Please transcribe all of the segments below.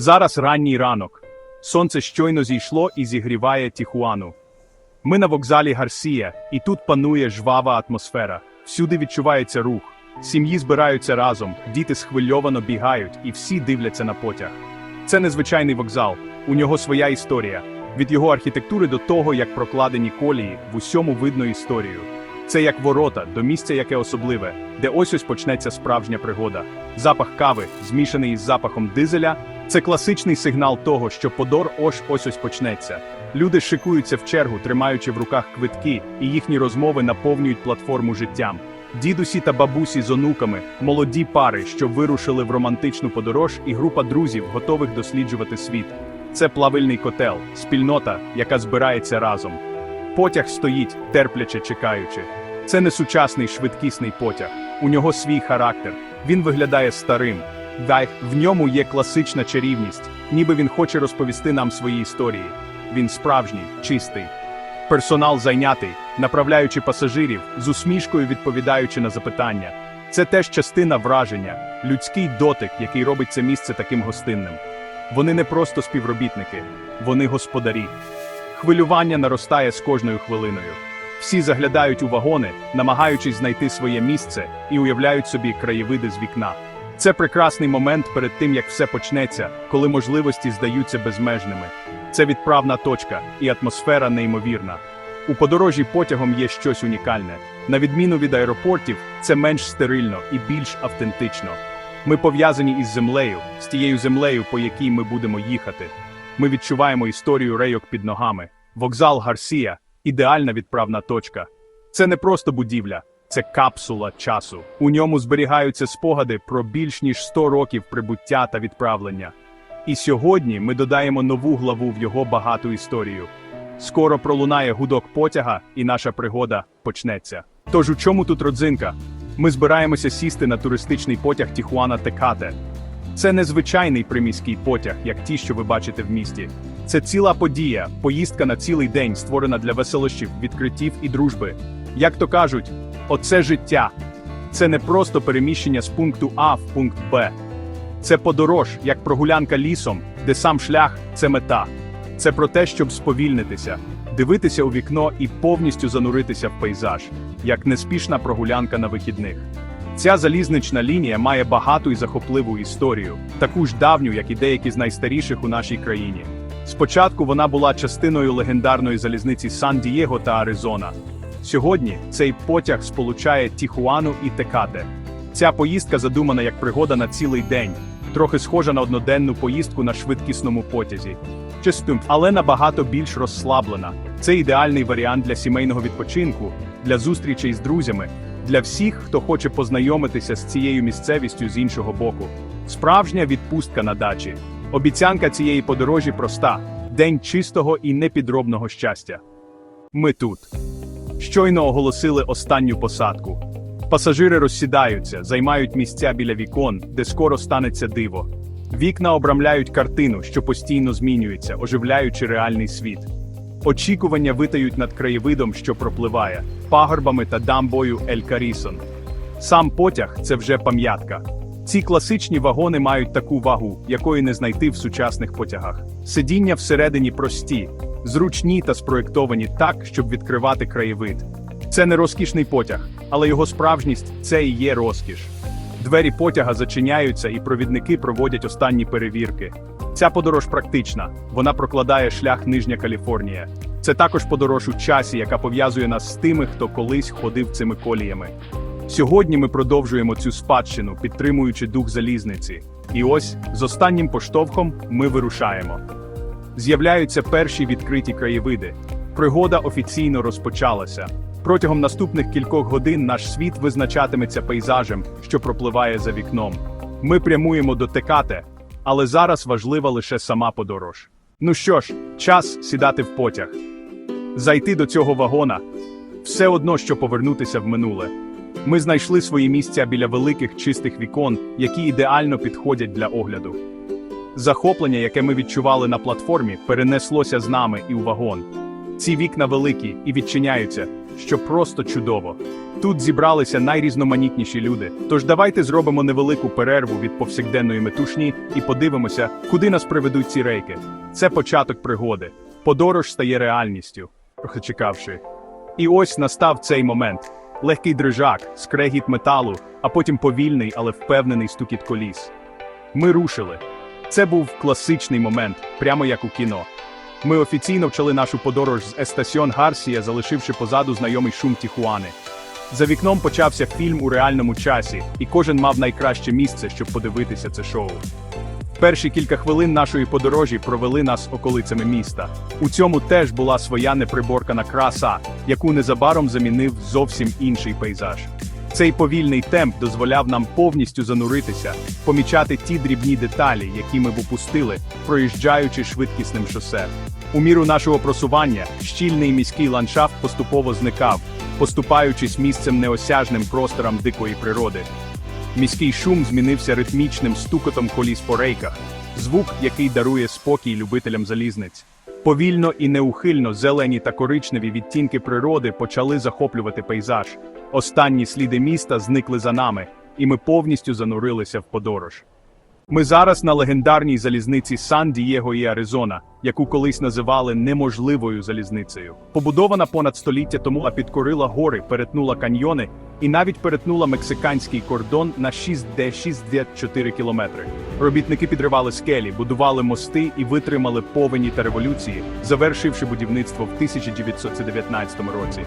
Зараз ранній ранок. Сонце щойно зійшло і зігріває Тіхуану. Ми на вокзалі Гарсія, і тут панує жвава атмосфера. Всюди відчувається рух. Сім'ї збираються разом, діти схвильовано бігають, і всі дивляться на потяг. Це незвичайний вокзал, у нього своя історія. Від його архітектури до того, як прокладені колії, в усьому видно історію. Це як ворота до місця, яке особливе, де ось ось почнеться справжня пригода. Запах кави, змішаний із запахом дизеля, це класичний сигнал того, що подор ось ось ось почнеться. Люди шикуються в чергу, тримаючи в руках квитки, і їхні розмови наповнюють платформу життям. Дідусі та бабусі з онуками, молоді пари, що вирушили в романтичну подорож, і група друзів, готових досліджувати світ. Це плавильний котел, спільнота, яка збирається разом. Потяг стоїть, терпляче чекаючи. Це не сучасний швидкісний потяг. У нього свій характер. Він виглядає старим. Дай в ньому є класична чарівність, ніби він хоче розповісти нам свої історії. Він справжній, чистий. Персонал зайнятий, направляючи пасажирів, з усмішкою відповідаючи на запитання. Це теж частина враження, людський дотик, який робить це місце таким гостинним. Вони не просто співробітники, вони господарі. Хвилювання наростає з кожною хвилиною. Всі заглядають у вагони, намагаючись знайти своє місце і уявляють собі краєвиди з вікна. Це прекрасний момент перед тим, як все почнеться, коли можливості здаються безмежними. Це відправна точка, і атмосфера неймовірна. У подорожі потягом є щось унікальне. На відміну від аеропортів, це менш стерильно і більш автентично. Ми пов'язані із землею, з тією землею, по якій ми будемо їхати. Ми відчуваємо історію рейок під ногами. Вокзал Гарсія ідеальна відправна точка. Це не просто будівля, це капсула часу. У ньому зберігаються спогади про більш ніж 100 років прибуття та відправлення. І сьогодні ми додаємо нову главу в його багату історію. Скоро пролунає гудок потяга, і наша пригода почнеться. Тож у чому тут родзинка? Ми збираємося сісти на туристичний потяг Тіхуана Текате. Це незвичайний приміський потяг, як ті, що ви бачите в місті. Це ціла подія, поїздка на цілий день, створена для веселощів, відкриттів і дружби. Як то кажуть, оце життя. Це не просто переміщення з пункту А в пункт Б. Це подорож, як прогулянка лісом, де сам шлях це мета. Це про те, щоб сповільнитися, дивитися у вікно і повністю зануритися в пейзаж, як неспішна прогулянка на вихідних. Ця залізнична лінія має багату і захопливу історію, таку ж давню, як і деякі з найстаріших у нашій країні. Спочатку вона була частиною легендарної залізниці Сан-Дієго та Аризона. Сьогодні цей потяг сполучає Тіхуану і Текате. Ця поїздка задумана як пригода на цілий день, трохи схожа на одноденну поїздку на швидкісному потязі. Чистим, але набагато більш розслаблена. Це ідеальний варіант для сімейного відпочинку, для зустрічей з друзями, для всіх, хто хоче познайомитися з цією місцевістю з іншого боку. Справжня відпустка на дачі. Обіцянка цієї подорожі проста: день чистого і непідробного щастя. Ми тут. Щойно оголосили останню посадку. Пасажири розсідаються, займають місця біля вікон, де скоро станеться диво. Вікна обрамляють картину, що постійно змінюється, оживляючи реальний світ. Очікування витають над краєвидом, що пропливає, пагорбами та дамбою Ель Карісон. Сам потяг це вже пам'ятка. Ці класичні вагони мають таку вагу, якої не знайти в сучасних потягах. Сидіння всередині прості, зручні та спроєктовані так, щоб відкривати краєвид. Це не розкішний потяг, але його справжність це і є розкіш. Двері потяга зачиняються і провідники проводять останні перевірки. Ця подорож практична, вона прокладає шлях Нижня Каліфорнія. Це також подорож у часі, яка пов'язує нас з тими, хто колись ходив цими коліями. Сьогодні ми продовжуємо цю спадщину, підтримуючи дух залізниці. І ось з останнім поштовхом ми вирушаємо. З'являються перші відкриті краєвиди. Пригода офіційно розпочалася. Протягом наступних кількох годин наш світ визначатиметься пейзажем, що пропливає за вікном. Ми прямуємо до Текате, але зараз важлива лише сама подорож. Ну що ж, час сідати в потяг. Зайти до цього вагона все одно, що повернутися в минуле. Ми знайшли свої місця біля великих чистих вікон, які ідеально підходять для огляду. Захоплення, яке ми відчували на платформі, перенеслося з нами і у вагон. Ці вікна великі і відчиняються, що просто чудово. Тут зібралися найрізноманітніші люди. Тож давайте зробимо невелику перерву від повсякденної метушні і подивимося, куди нас приведуть ці рейки. Це початок пригоди. Подорож стає реальністю, трохи чекавши. І ось настав цей момент: легкий дрижак, скрегіт металу, а потім повільний, але впевнений стукіт коліс. Ми рушили. Це був класичний момент, прямо як у кіно. Ми офіційно вчали нашу подорож з Естасіон Гарсія, залишивши позаду знайомий шум Тіхуани. За вікном почався фільм у реальному часі, і кожен мав найкраще місце, щоб подивитися це шоу. Перші кілька хвилин нашої подорожі провели нас околицями міста. У цьому теж була своя неприборкана краса, яку незабаром замінив зовсім інший пейзаж. Цей повільний темп дозволяв нам повністю зануритися, помічати ті дрібні деталі, які ми б упустили, проїжджаючи швидкісним шосе. У міру нашого просування щільний міський ландшафт поступово зникав, поступаючись місцем неосяжним просторам дикої природи. Міський шум змінився ритмічним стукотом коліс по рейках, звук, який дарує спокій любителям залізниць. Повільно і неухильно зелені та коричневі відтінки природи почали захоплювати пейзаж. Останні сліди міста зникли за нами, і ми повністю занурилися в подорож. Ми зараз на легендарній залізниці Сан-Дієго і Аризона, яку колись називали неможливою залізницею. Побудована понад століття тому, а підкорила гори, перетнула каньйони і навіть перетнула мексиканський кордон на 6D64 кілометри. Робітники підривали скелі, будували мости і витримали повені та революції, завершивши будівництво в 1919 році.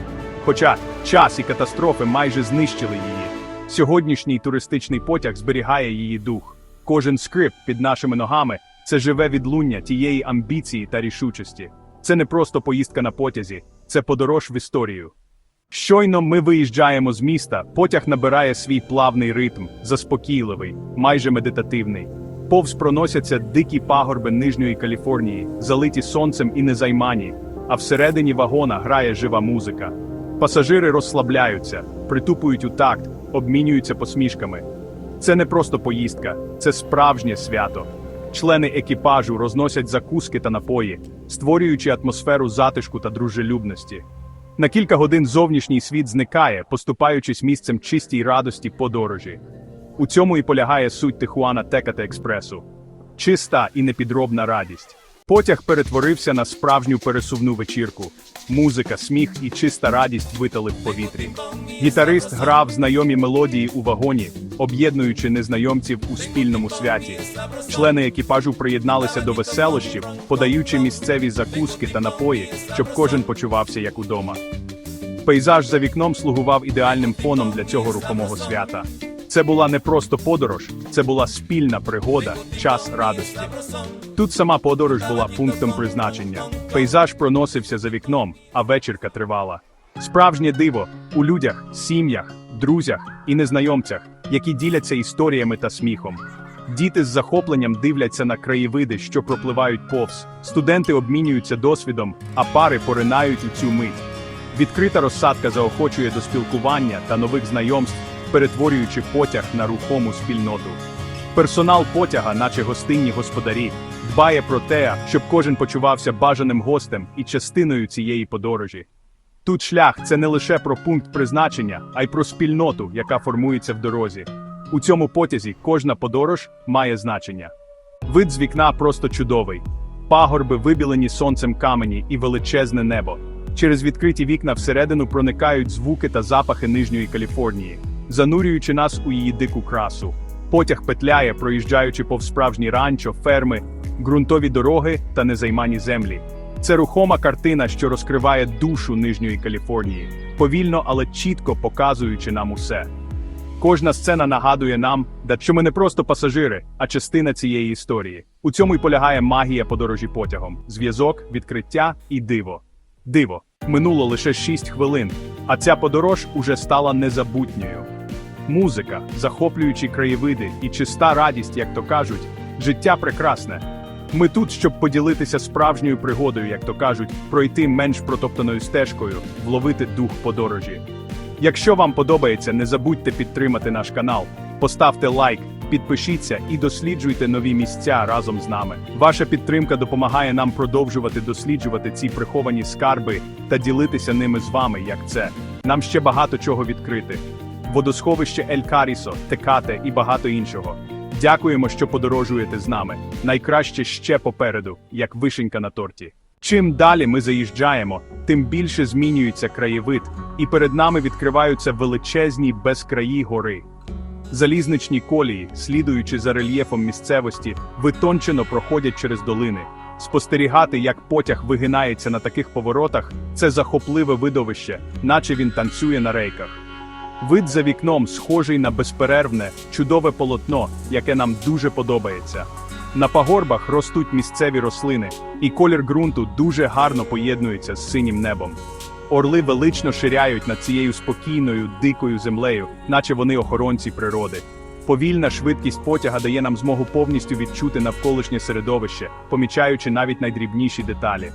Хоча час і катастрофи майже знищили її. Сьогоднішній туристичний потяг зберігає її дух. Кожен скрип під нашими ногами це живе відлуння тієї амбіції та рішучості. Це не просто поїздка на потязі, це подорож в історію. Щойно ми виїжджаємо з міста, потяг набирає свій плавний ритм, заспокійливий, майже медитативний. Повз проносяться дикі пагорби Нижньої Каліфорнії, залиті сонцем і незаймані, а всередині вагона грає жива музика. Пасажири розслабляються, притупують у такт, обмінюються посмішками. Це не просто поїздка, це справжнє свято. Члени екіпажу розносять закуски та напої, створюючи атмосферу затишку та дружелюбності. На кілька годин зовнішній світ зникає, поступаючись місцем чистій радості подорожі. У цьому і полягає суть Тихуана Текате Експресу. Чиста і непідробна радість. Потяг перетворився на справжню пересувну вечірку. Музика, сміх і чиста радість витали в повітрі. Гітарист грав знайомі мелодії у вагоні, об'єднуючи незнайомців у спільному святі. Члени екіпажу приєдналися до веселощів, подаючи місцеві закуски та напої, щоб кожен почувався як удома. Пейзаж за вікном слугував ідеальним фоном для цього рухомого свята. Це була не просто подорож, це була спільна пригода, час радості. Тут сама подорож була пунктом призначення. Пейзаж проносився за вікном, а вечірка тривала. Справжнє диво у людях, сім'ях, друзях і незнайомцях, які діляться історіями та сміхом. Діти з захопленням дивляться на краєвиди, що пропливають повз. Студенти обмінюються досвідом, а пари поринають у цю мить. Відкрита розсадка заохочує до спілкування та нових знайомств, перетворюючи потяг на рухому спільноту. Персонал потяга, наче гостинні господарі, дбає про те, щоб кожен почувався бажаним гостем і частиною цієї подорожі. Тут шлях це не лише про пункт призначення, а й про спільноту, яка формується в дорозі. У цьому потязі кожна подорож має значення. Вид з вікна просто чудовий. Пагорби вибілені сонцем камені і величезне небо. Через відкриті вікна всередину проникають звуки та запахи Нижньої Каліфорнії, занурюючи нас у її дику красу. Потяг петляє, проїжджаючи повз справжні ранчо, ферми, ґрунтові дороги та незаймані землі. Це рухома картина, що розкриває душу Нижньої Каліфорнії, повільно, але чітко показуючи нам усе. Кожна сцена нагадує нам, що ми не просто пасажири, а частина цієї історії. У цьому й полягає магія подорожі потягом: зв'язок, відкриття і диво. Диво, минуло лише 6 хвилин, а ця подорож уже стала незабутньою. Музика, захоплюючі краєвиди і чиста радість, як то кажуть, життя прекрасне. Ми тут, щоб поділитися справжньою пригодою, як то кажуть, пройти менш протоптаною стежкою, вловити дух подорожі. Якщо вам подобається, не забудьте підтримати наш канал, поставте лайк, підпишіться і досліджуйте нові місця разом з нами. Ваша підтримка допомагає нам продовжувати досліджувати ці приховані скарби та ділитися ними з вами, як це. Нам ще багато чого відкрити. Водосховище Ель Карісо, Текате і багато іншого. Дякуємо, що подорожуєте з нами. Найкраще ще попереду, як вишенька на торті. Чим далі ми заїжджаємо, тим більше змінюється краєвид, і перед нами відкриваються величезні безкраї гори. Залізничні колії, слідуючи за рельєфом місцевості, витончено проходять через долини. Спостерігати, як потяг вигинається на таких поворотах, це захопливе видовище, наче він танцює на рейках. Вид за вікном схожий на безперервне, чудове полотно, яке нам дуже подобається. На пагорбах ростуть місцеві рослини, і колір ґрунту дуже гарно поєднується з синім небом. Орли велично ширяють над цією спокійною, дикою землею, наче вони охоронці природи. Повільна швидкість потяга дає нам змогу повністю відчути навколишнє середовище, помічаючи навіть найдрібніші деталі.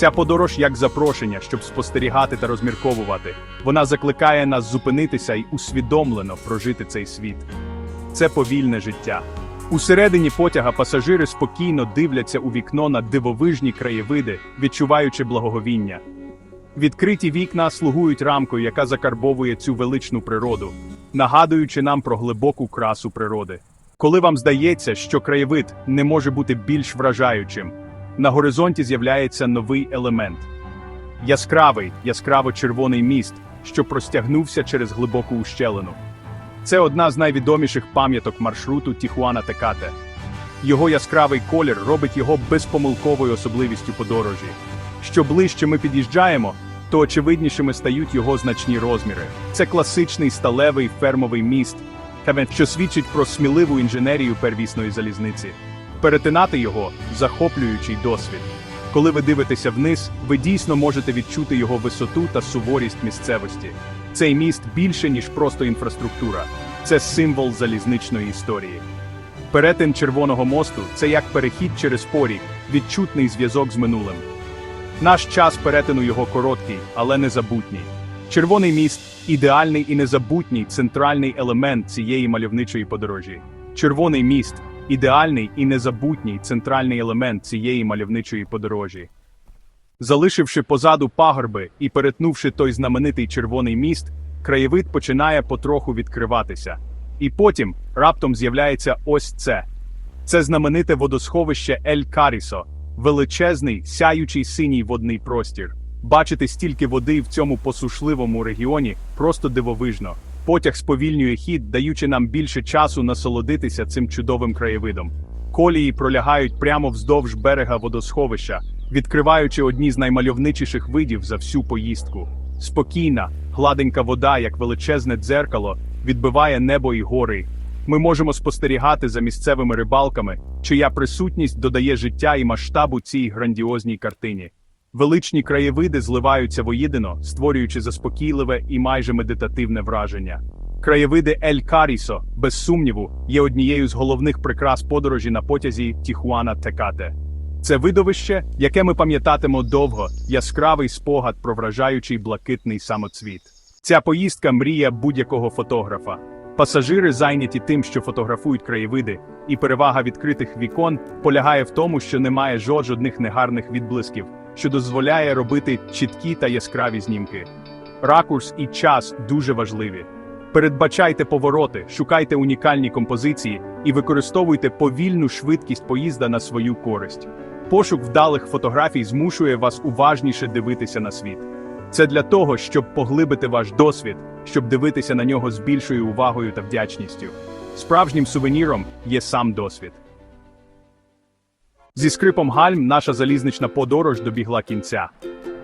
Ця подорож як запрошення, щоб спостерігати та розмірковувати. Вона закликає нас зупинитися і усвідомлено прожити цей світ. Це повільне життя. Усередині потяга пасажири спокійно дивляться у вікно на дивовижні краєвиди, відчуваючи благоговіння. Відкриті вікна слугують рамкою, яка закарбовує цю величну природу, нагадуючи нам про глибоку красу природи. Коли вам здається, що краєвид не може бути більш вражаючим, на горизонті з'являється новий елемент яскравий, яскраво червоний міст, що простягнувся через глибоку ущелину. Це одна з найвідоміших пам'яток маршруту Тіхуана Текате. Його яскравий колір робить його безпомилковою особливістю подорожі. Що ближче ми під'їжджаємо, то очевиднішими стають його значні розміри. Це класичний сталевий фермовий міст, що свідчить про сміливу інженерію первісної залізниці. Перетинати його захоплюючий досвід. Коли ви дивитеся вниз, ви дійсно можете відчути його висоту та суворість місцевості. Цей міст більше, ніж просто інфраструктура, це символ залізничної історії. Перетин Червоного мосту це як перехід через поріг, відчутний зв'язок з минулим. Наш час перетину його короткий, але незабутній. Червоний міст ідеальний і незабутній центральний елемент цієї мальовничої подорожі. Червоний міст ідеальний і незабутній центральний елемент цієї мальовничої подорожі. Залишивши позаду пагорби і перетнувши той знаменитий червоний міст, краєвид починає потроху відкриватися. І потім раптом з'являється ось це. Це знамените водосховище Ель Карісо, величезний, сяючий синій водний простір. Бачити стільки води в цьому посушливому регіоні просто дивовижно. Потяг сповільнює хід, даючи нам більше часу насолодитися цим чудовим краєвидом. Колії пролягають прямо вздовж берега водосховища, відкриваючи одні з наймальовничіших видів за всю поїздку. Спокійна, гладенька вода, як величезне дзеркало, відбиває небо і гори. Ми можемо спостерігати за місцевими рибалками, чия присутність додає життя і масштабу цій грандіозній картині. Величні краєвиди зливаються воєдино, створюючи заспокійливе і майже медитативне враження. Краєвиди Ель Карісо, без сумніву, є однією з головних прикрас подорожі на потязі Тіхуана Текате. Це видовище, яке ми пам'ятатимо довго, яскравий спогад про вражаючий блакитний самоцвіт. Ця поїздка мрія будь-якого фотографа. Пасажири зайняті тим, що фотографують краєвиди, і перевага відкритих вікон полягає в тому, що немає жодних негарних відблисків, що дозволяє робити чіткі та яскраві знімки. Ракурс і час дуже важливі. Передбачайте повороти, шукайте унікальні композиції і використовуйте повільну швидкість поїзда на свою користь. Пошук вдалих фотографій змушує вас уважніше дивитися на світ. Це для того, щоб поглибити ваш досвід, щоб дивитися на нього з більшою увагою та вдячністю. Справжнім сувеніром є сам досвід. Зі скрипом гальм наша залізнична подорож добігла кінця.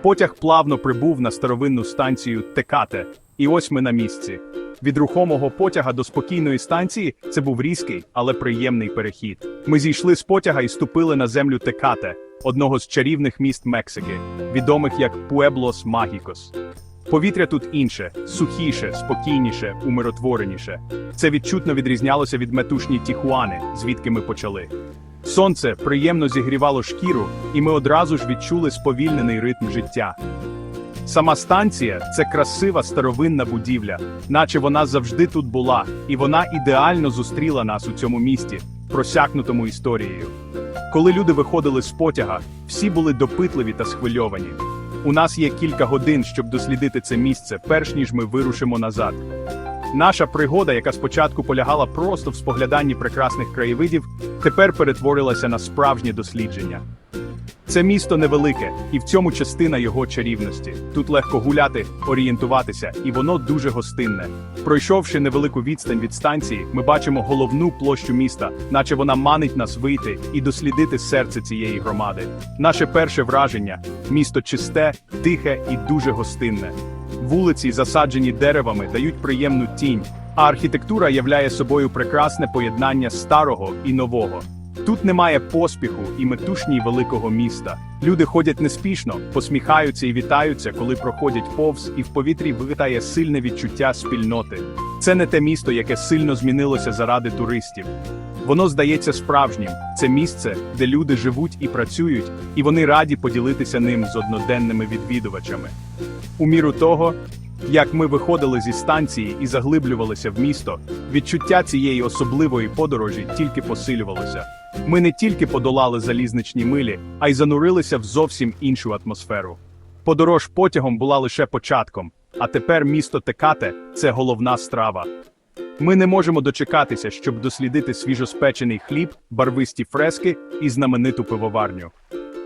Потяг плавно прибув на старовинну станцію Текате, і ось ми на місці. Від рухомого потяга до спокійної станції це був різкий, але приємний перехід. Ми зійшли з потяга і ступили на землю Текате, одного з чарівних міст Мексики, відомих як Пуеблос Магікос. Повітря тут інше, сухіше, спокійніше, умиротвореніше. Це відчутно відрізнялося від метушні Тіхуани, звідки ми почали. Сонце приємно зігрівало шкіру, і ми одразу ж відчули сповільнений ритм життя. Сама станція це красива старовинна будівля, наче вона завжди тут була, і вона ідеально зустріла нас у цьому місті, просякнутому історією. Коли люди виходили з потяга, всі були допитливі та схвильовані. У нас є кілька годин, щоб дослідити це місце, перш ніж ми вирушимо назад. Наша пригода, яка спочатку полягала просто в спогляданні прекрасних краєвидів, тепер перетворилася на справжнє дослідження. Це місто невелике, і в цьому частина його чарівності. Тут легко гуляти, орієнтуватися, і воно дуже гостинне. Пройшовши невелику відстань від станції, ми бачимо головну площу міста, наче вона манить нас вийти і дослідити серце цієї громади. Наше перше враження місто чисте, тихе і дуже гостинне. Вулиці, засаджені деревами, дають приємну тінь, а архітектура являє собою прекрасне поєднання старого і нового. Тут немає поспіху і метушні великого міста. Люди ходять неспішно, посміхаються і вітаються, коли проходять повз, і в повітрі витає сильне відчуття спільноти. Це не те місто, яке сильно змінилося заради туристів. Воно здається справжнім. Це місце, де люди живуть і працюють, і вони раді поділитися ним з одноденними відвідувачами. У міру того, як ми виходили зі станції і заглиблювалися в місто, відчуття цієї особливої подорожі тільки посилювалося. Ми не тільки подолали залізничні милі, а й занурилися в зовсім іншу атмосферу. Подорож потягом була лише початком, а тепер місто Текате це головна страва. Ми не можемо дочекатися, щоб дослідити свіжоспечений хліб, барвисті фрески і знамениту пивоварню.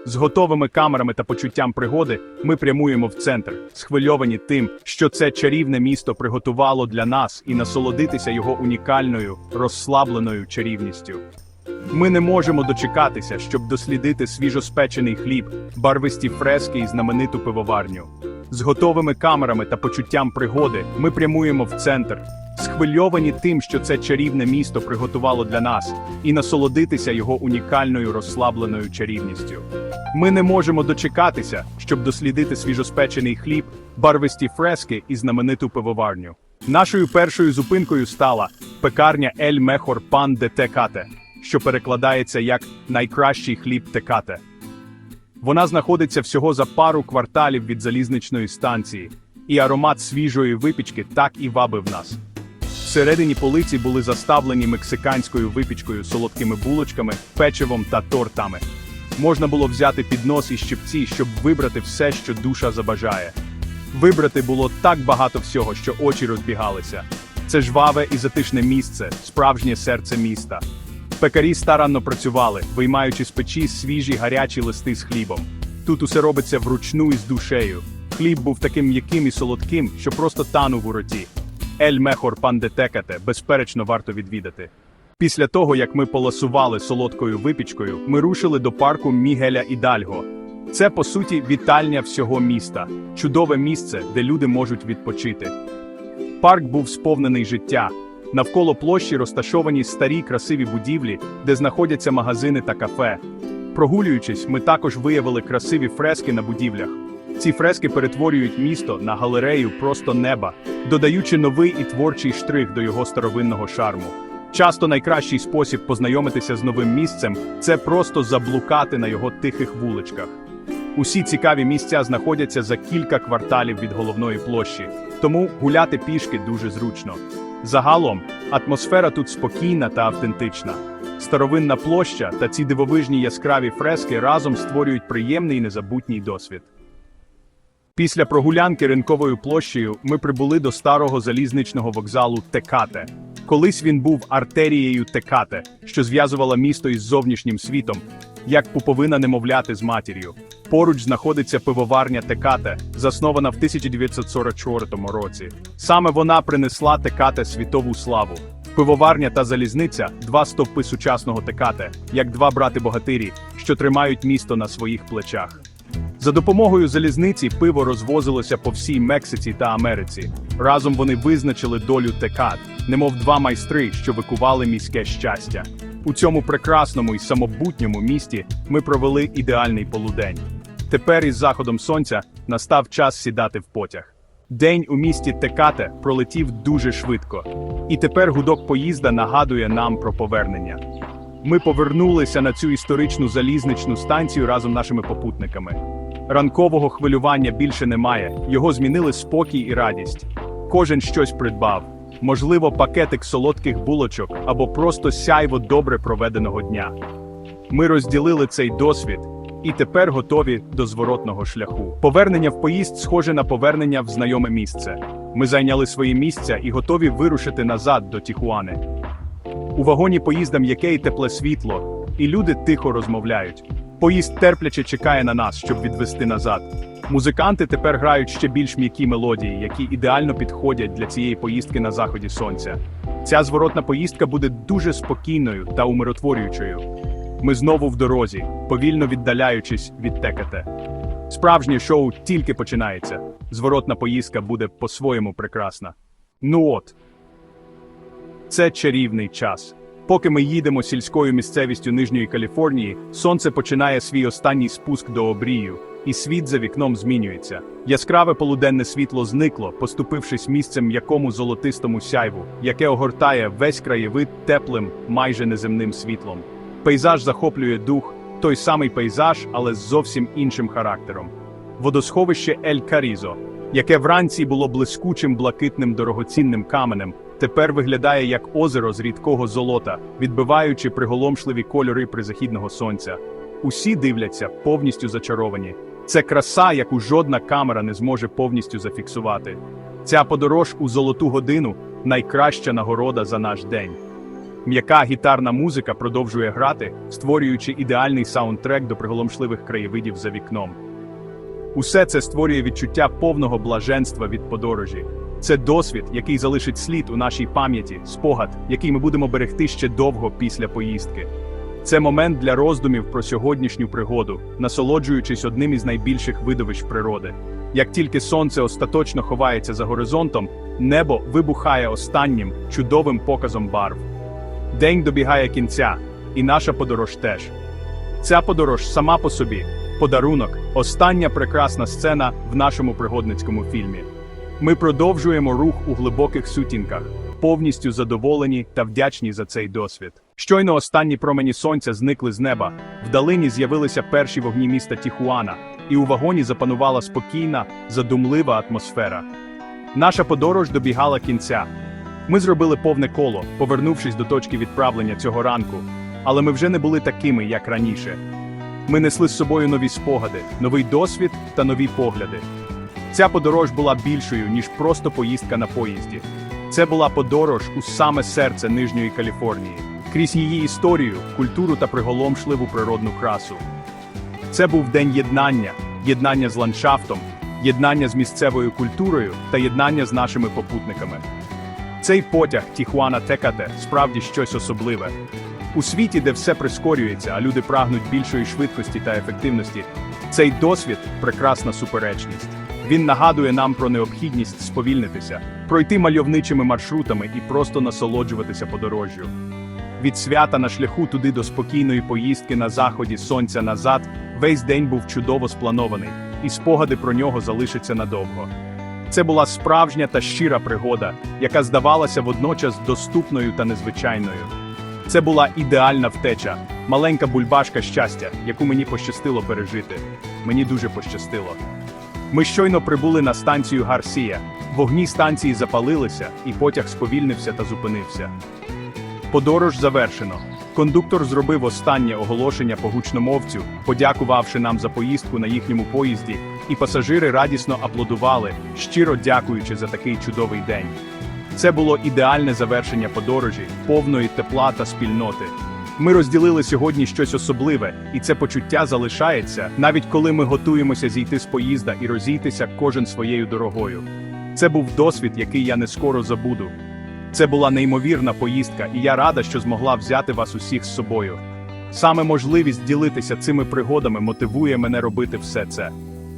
З готовими камерами та почуттям пригоди ми прямуємо в центр, схвильовані тим, що це чарівне місто приготувало для нас і насолодитися його унікальною, розслабленою чарівністю. Ми не можемо дочекатися, щоб дослідити свіжоспечений хліб, барвисті фрески і знамениту пивоварню. З готовими камерами та почуттям пригоди ми прямуємо в центр, схвильовані тим, що це чарівне місто приготувало для нас, і насолодитися його унікальною розслабленою чарівністю. Ми не можемо дочекатися, щоб дослідити свіжоспечений хліб, барвисті фрески і знамениту пивоварню. Нашою першою зупинкою стала пекарня Ель Мехор Пан де Текате, що перекладається як найкращий хліб Текате. Вона знаходиться всього за пару кварталів від залізничної станції, і аромат свіжої випічки так і вабив нас. Всередині полиці були заставлені мексиканською випічкою, солодкими булочками, печивом та тортами. Можна було взяти піднос і щипці, щоб вибрати все, що душа забажає. Вибрати було так багато всього, що очі розбігалися. Це жваве і затишне місце, справжнє серце міста. Пекарі старанно працювали, виймаючи з печі свіжі гарячі листи з хлібом. Тут усе робиться вручну і з душею. Хліб був таким м'яким і солодким, що просто танув у роті. Ель Мехор Пандетекате безперечно варто відвідати. Після того, як ми поласували солодкою випічкою, ми рушили до парку Мігеля Ідальго. Це, по суті, вітальня всього міста, чудове місце, де люди можуть відпочити. Парк був сповнений життя. Навколо площі розташовані старі красиві будівлі, де знаходяться магазини та кафе. Прогулюючись, ми також виявили красиві фрески на будівлях. Ці фрески перетворюють місто на галерею просто неба, додаючи новий і творчий штрих до його старовинного шарму. Часто найкращий спосіб познайомитися з новим місцем це просто заблукати на його тихих вуличках. Усі цікаві місця знаходяться за кілька кварталів від головної площі, тому гуляти пішки дуже зручно. Загалом, атмосфера тут спокійна та автентична. Старовинна площа та ці дивовижні яскраві фрески разом створюють приємний і незабутній досвід. Після прогулянки ринковою площею ми прибули до старого залізничного вокзалу Текате. Колись він був артерією Текате, що зв'язувала місто із зовнішнім світом, як пуповина немовляти з матір'ю. Поруч знаходиться пивоварня Текате, заснована в 1944 році. Саме вона принесла Текате світову славу. Пивоварня та залізниця два стовпи сучасного Текате, як два брати-богатирі, що тримають місто на своїх плечах. За допомогою залізниці пиво розвозилося по всій Мексиці та Америці. Разом вони визначили долю Текат, немов два майстри, що викували міське щастя. У цьому прекрасному і самобутньому місті ми провели ідеальний полудень. Тепер із заходом сонця настав час сідати в потяг. День у місті Текате пролетів дуже швидко, і тепер гудок поїзда нагадує нам про повернення. Ми повернулися на цю історичну залізничну станцію разом нашими попутниками. Ранкового хвилювання більше немає, його змінили спокій і радість. Кожен щось придбав, можливо, пакетик солодких булочок або просто сяйво добре проведеного дня. Ми розділили цей досвід, і тепер готові до зворотного шляху. Повернення в поїзд схоже на повернення в знайоме місце. Ми зайняли свої місця і готові вирушити назад до Тіхуани. У вагоні поїзда м'яке і тепле світло, і люди тихо розмовляють. Поїзд терпляче чекає на нас, щоб відвести назад. Музиканти тепер грають ще більш м'які мелодії, які ідеально підходять для цієї поїздки на заході сонця. Ця зворотна поїздка буде дуже спокійною та умиротворюючою. Ми знову в дорозі, повільно віддаляючись від ТКТ. Справжнє шоу тільки починається. Зворотна поїздка буде по-своєму прекрасна. Ну от. Це чарівний час. Поки ми їдемо сільською місцевістю Нижньої Каліфорнії, сонце починає свій останній спуск до обрію, і світ за вікном змінюється. Яскраве полуденне світло зникло, поступившись місцем м'якому золотистому сяйву, яке огортає весь краєвид теплим, майже неземним світлом. Пейзаж захоплює дух, той самий пейзаж, але з зовсім іншим характером. Водосховище Ель Карізо, яке вранці було блискучим блакитним дорогоцінним каменем, тепер виглядає як озеро з рідкого золота, відбиваючи приголомшливі кольори призахідного сонця. Усі дивляться, повністю зачаровані. Це краса, яку жодна камера не зможе повністю зафіксувати. Ця подорож у золоту годину найкраща нагорода за наш день. М'яка гітарна музика продовжує грати, створюючи ідеальний саундтрек до приголомшливих краєвидів за вікном. Усе це створює відчуття повного блаженства від подорожі. Це досвід, який залишить слід у нашій пам'яті, спогад, який ми будемо берегти ще довго після поїздки. Це момент для роздумів про сьогоднішню пригоду, насолоджуючись одним із найбільших видовищ природи. Як тільки сонце остаточно ховається за горизонтом, небо вибухає останнім чудовим показом барв. День добігає кінця, і наша подорож теж. Ця подорож сама по собі подарунок, остання прекрасна сцена в нашому пригодницькому фільмі. Ми продовжуємо рух у глибоких сутінках, повністю задоволені та вдячні за цей досвід. Щойно останні промені сонця зникли з неба, вдалині з'явилися перші вогні міста Тіхуана, і у вагоні запанувала спокійна, задумлива атмосфера. Наша подорож добігала кінця. Ми зробили повне коло, повернувшись до точки відправлення цього ранку, але ми вже не були такими, як раніше. Ми несли з собою нові спогади, новий досвід та нові погляди. Ця подорож була більшою, ніж просто поїздка на поїзді. Це була подорож у саме серце Нижньої Каліфорнії, крізь її історію, культуру та приголомшливу природну красу. Це був день єднання, єднання з ландшафтом, єднання з місцевою культурою та єднання з нашими попутниками. Цей потяг Тіхуана Текате справді щось особливе. У світі, де все прискорюється, а люди прагнуть більшої швидкості та ефективності, цей досвід прекрасна суперечність. Він нагадує нам про необхідність сповільнитися, пройти мальовничими маршрутами і просто насолоджуватися подорожжю. Від свята на шляху туди до спокійної поїздки на заході сонця назад весь день був чудово спланований, і спогади про нього залишаться надовго. Це була справжня та щира пригода, яка здавалася водночас доступною та незвичайною. Це була ідеальна втеча, маленька бульбашка щастя, яку мені пощастило пережити. Мені дуже пощастило. Ми щойно прибули на станцію Гарсія. Вогні станції запалилися, і потяг сповільнився та зупинився. Подорож завершено. Кондуктор зробив останнє оголошення по гучномовцю, подякувавши нам за поїздку на їхньому поїзді, і пасажири радісно аплодували, щиро дякуючи за такий чудовий день. Це було ідеальне завершення подорожі, повної тепла та спільноти. Ми розділили сьогодні щось особливе, і це почуття залишається, навіть коли ми готуємося зійти з поїзда і розійтися кожен своєю дорогою. Це був досвід, який я не скоро забуду. Це була неймовірна поїздка, і я рада, що змогла взяти вас усіх з собою. Саме можливість ділитися цими пригодами мотивує мене робити все це.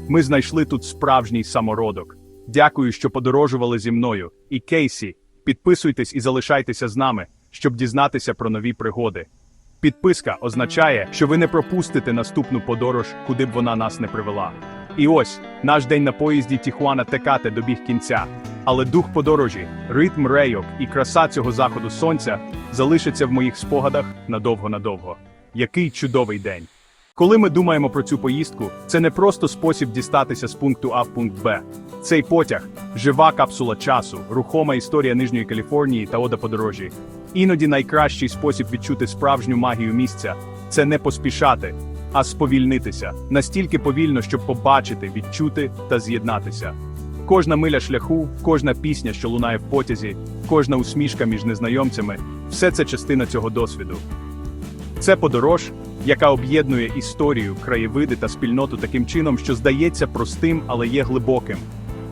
Ми знайшли тут справжній самородок. Дякую, що подорожували зі мною. І Кейсі, підписуйтесь і залишайтеся з нами, щоб дізнатися про нові пригоди. Підписка означає, що ви не пропустите наступну подорож, куди б вона нас не привела. І ось наш день на поїзді Тіхуана Текате добіг кінця. Але дух подорожі, ритм рейок і краса цього заходу сонця залишаться в моїх спогадах надовго-надовго. Який чудовий день! Коли ми думаємо про цю поїздку, це не просто спосіб дістатися з пункту А в пункт Б. Цей потяг жива капсула часу, рухома історія Нижньої Каліфорнії та ода подорожі. Іноді найкращий спосіб відчути справжню магію місця це не поспішати, а сповільнитися настільки повільно, щоб побачити, відчути та з'єднатися. Кожна миля шляху, кожна пісня, що лунає в потязі, кожна усмішка між незнайомцями все це частина цього досвіду. Це подорож, яка об'єднує історію, краєвиди та спільноту таким чином, що здається простим, але є глибоким.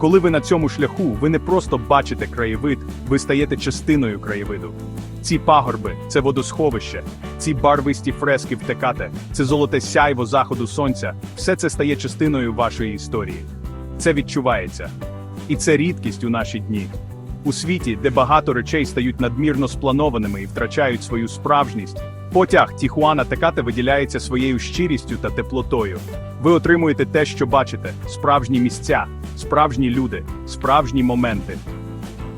Коли ви на цьому шляху, ви не просто бачите краєвид, ви стаєте частиною краєвиду. Ці пагорби це водосховище, ці барвисті фрески в Текате, це золоте сяйво заходу сонця, все це стає частиною вашої історії. Це відчувається. І це рідкість у наші дні. У світі, де багато речей стають надмірно спланованими і втрачають свою справжність, потяг Тіхуана Текате виділяється своєю щирістю та теплотою. Ви отримуєте те, що бачите: справжні місця, справжні люди, справжні моменти.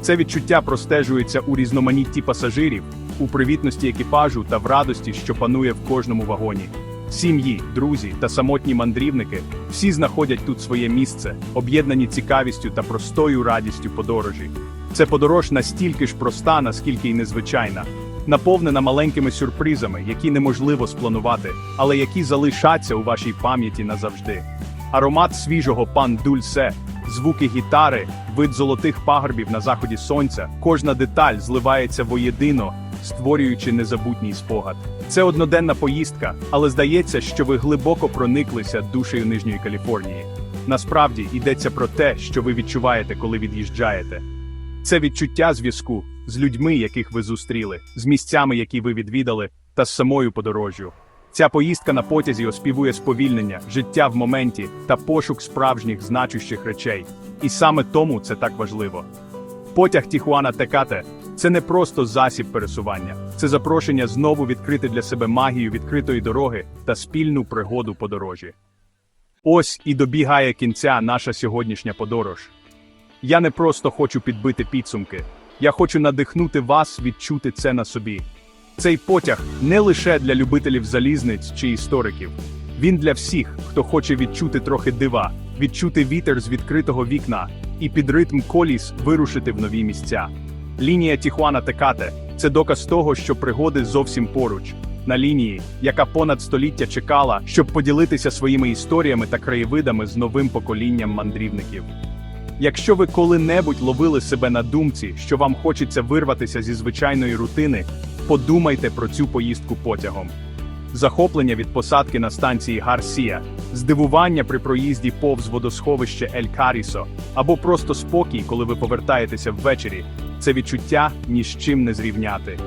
Це відчуття простежується у різноманітті пасажирів, у привітності екіпажу та в радості, що панує в кожному вагоні. Сім'ї, друзі та самотні мандрівники всі знаходять тут своє місце, об'єднані цікавістю та простою радістю подорожі. Це подорож настільки ж проста, наскільки й незвичайна, наповнена маленькими сюрпризами, які неможливо спланувати, але які залишаться у вашій пам'яті назавжди. Аромат свіжого пан Дульсе, звуки гітари, вид золотих пагорбів на заході сонця, кожна деталь зливається воєдино, створюючи незабутній спогад. Це одноденна поїздка, але здається, що ви глибоко прониклися душею Нижньої Каліфорнії. Насправді йдеться про те, що ви відчуваєте, коли від'їжджаєте. Це відчуття зв'язку з людьми, яких ви зустріли, з місцями, які ви відвідали, та з самою подорожжю. Ця поїздка на потязі оспівує сповільнення, життя в моменті та пошук справжніх значущих речей. І саме тому це так важливо. Потяг Тіхуана Текате це не просто засіб пересування, це запрошення знову відкрити для себе магію відкритої дороги та спільну пригоду подорожі. Ось і добігає кінця наша сьогоднішня подорож. Я не просто хочу підбити підсумки, я хочу надихнути вас відчути це на собі. Цей потяг не лише для любителів залізниць чи істориків, він для всіх, хто хоче відчути трохи дива, відчути вітер з відкритого вікна і під ритм коліс вирушити в нові місця. Лінія Тіхуана Текате це доказ того, що пригоди зовсім поруч, на лінії, яка понад століття чекала, щоб поділитися своїми історіями та краєвидами з новим поколінням мандрівників. Якщо ви коли-небудь ловили себе на думці, що вам хочеться вирватися зі звичайної рутини, подумайте про цю поїздку потягом. Захоплення від посадки на станції Гарсія, здивування при проїзді повз водосховище Ель Карісо, або просто спокій, коли ви повертаєтеся ввечері, це відчуття ні з чим не зрівняти.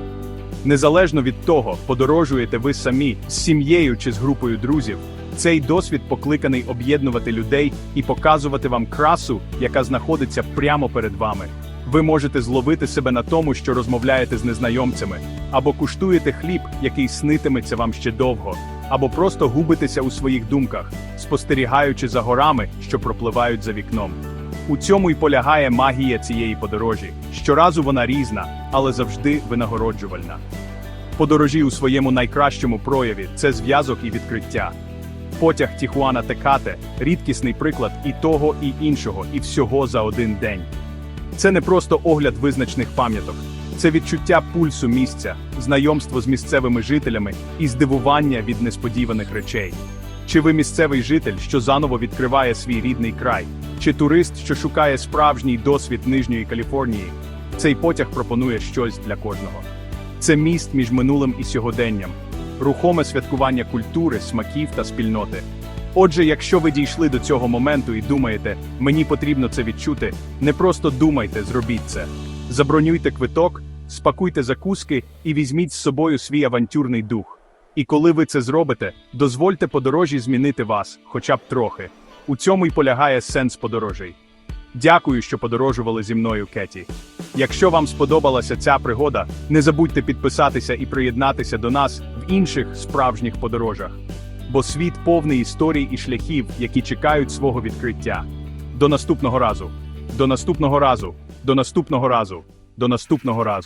Незалежно від того, подорожуєте ви самі з сім'єю чи з групою друзів, цей досвід покликаний об'єднувати людей і показувати вам красу, яка знаходиться прямо перед вами. Ви можете зловити себе на тому, що розмовляєте з незнайомцями, або куштуєте хліб, який снитиметься вам ще довго, або просто губитеся у своїх думках, спостерігаючи за горами, що пропливають за вікном. У цьому й полягає магія цієї подорожі. Щоразу вона різна, але завжди винагороджувальна. Подорожі у своєму найкращому прояві це зв'язок і відкриття. Потяг Тіхуана Текате рідкісний приклад і того, і іншого, і всього за один день. Це не просто огляд визначних пам'яток, це відчуття пульсу місця, знайомство з місцевими жителями і здивування від несподіваних речей. Чи ви місцевий житель, що заново відкриває свій рідний край, чи турист, що шукає справжній досвід Нижньої Каліфорнії, цей потяг пропонує щось для кожного. Це міст між минулим і сьогоденням, рухоме святкування культури, смаків та спільноти. Отже, якщо ви дійшли до цього моменту і думаєте, мені потрібно це відчути, не просто думайте, зробіть це. Забронюйте квиток, спакуйте закуски і візьміть з собою свій авантюрний дух. І коли ви це зробите, дозвольте подорожі змінити вас, хоча б трохи. У цьому й полягає сенс подорожей. Дякую, що подорожували зі мною, Кеті. Якщо вам сподобалася ця пригода, не забудьте підписатися і приєднатися до нас в інших справжніх подорожах. Бо світ повний історій і шляхів, які чекають свого відкриття. До наступного разу. До наступного разу. До наступного разу. До наступного разу.